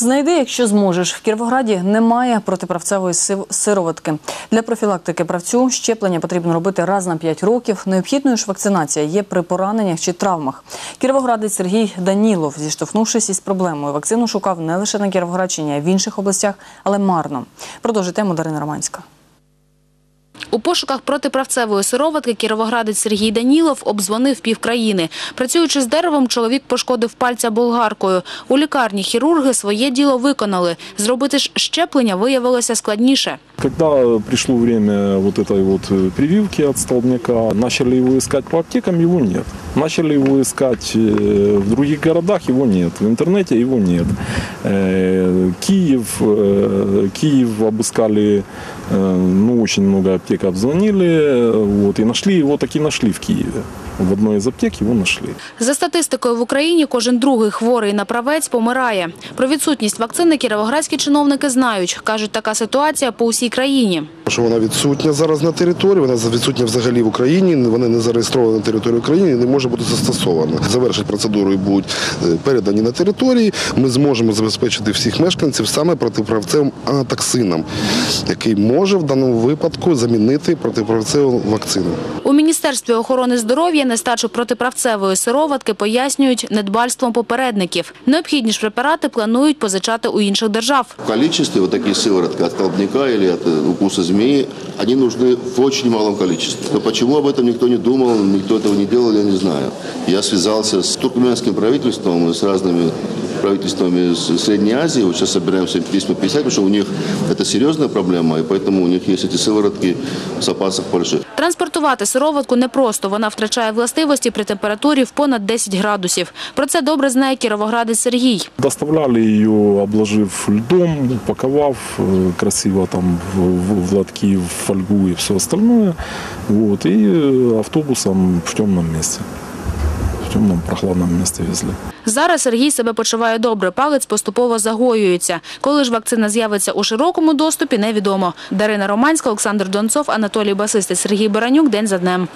Знайди, якщо зможеш. В Кіровограді немає протиправцевої сироватки. Для профілактики правцю щеплення потрібно робити раз на 5 років. Необхідною ж вакцинація є при пораненнях чи травмах. Кіровоградець Сергій Данілов, зіштовхнувшись із проблемою, вакцину шукав не лише на Кіровоградщині, а й в інших областях, але марно. Продовжить тему Дарина Романська. У пошуках протиправцевої сироватки кіровоградець Сергій Данілов обдзвонив півкраїни. Працюючи з деревом, чоловік пошкодив пальця болгаркою. У лікарні хірурги своє діло виконали. Зробити ж щеплення виявилося складніше. Когда пришло время вот этой вот э, прививки от столбняка, начали его искать по аптекам, его нет. Начали его искать э, в других городах, его нет. В интернете его нет. Э, Киев, э, Киев обыскали, э, ну, очень много аптек обзвонили, э, вот, и нашли его, таки нашли в Киеве. В одной из аптек его нашли. За статистикою в Україні кожен другий хворий на правець помирає. Про відсутність вакцини кіровоградські чиновники знають. Кажуть, така ситуація по усій країні. Що вона відсутня зараз на території, вона відсутня взагалі в Україні, вони не зареєстровані на території України і не може бути застосована. Завершать процедуру і будуть е, передані на території. Ми зможемо забезпечити всіх мешканців саме протиправцевим анатоксином, який може в даному випадку замінити протиправцеву вакцину. У Міністерстві охорони здоров'я нестачу протиправцевої сироватки пояснюють недбальством попередників. Необхідні ж препарати планують позичати у інших держав. В количестве вот такие сыворотки от колобника или от э, укуса змеи, они нужны в очень малом количестве. Но почему об этом никто не думал, никто этого не делал, я не знаю. Я связался с туркменским правительством и с разными правительствами из Средней Азии. Вот сейчас собираемся письма писать, потому что у них это серьезная проблема, и поэтому у них есть эти сыворотки в запасах больших. Транспортувати сироватку непросто. Вона втрачає властивості при температурі в понад 10 градусів. Про це добре знає кіровоградець Сергій. Доставляли її, обложив льдом, упаковав э, красиво там в, лотки, в фольгу і все остальне. Вот, и э, автобусом в темному месте. В темном прохладном месте везли. Зараз Сергій себе почуває добре. Палець поступово загоюється. Коли ж вакцина з'явиться у широкому доступі, невідомо. Дарина Романська, Олександр Донцов, Анатолій Басистий, Сергій Баранюк. День за днем.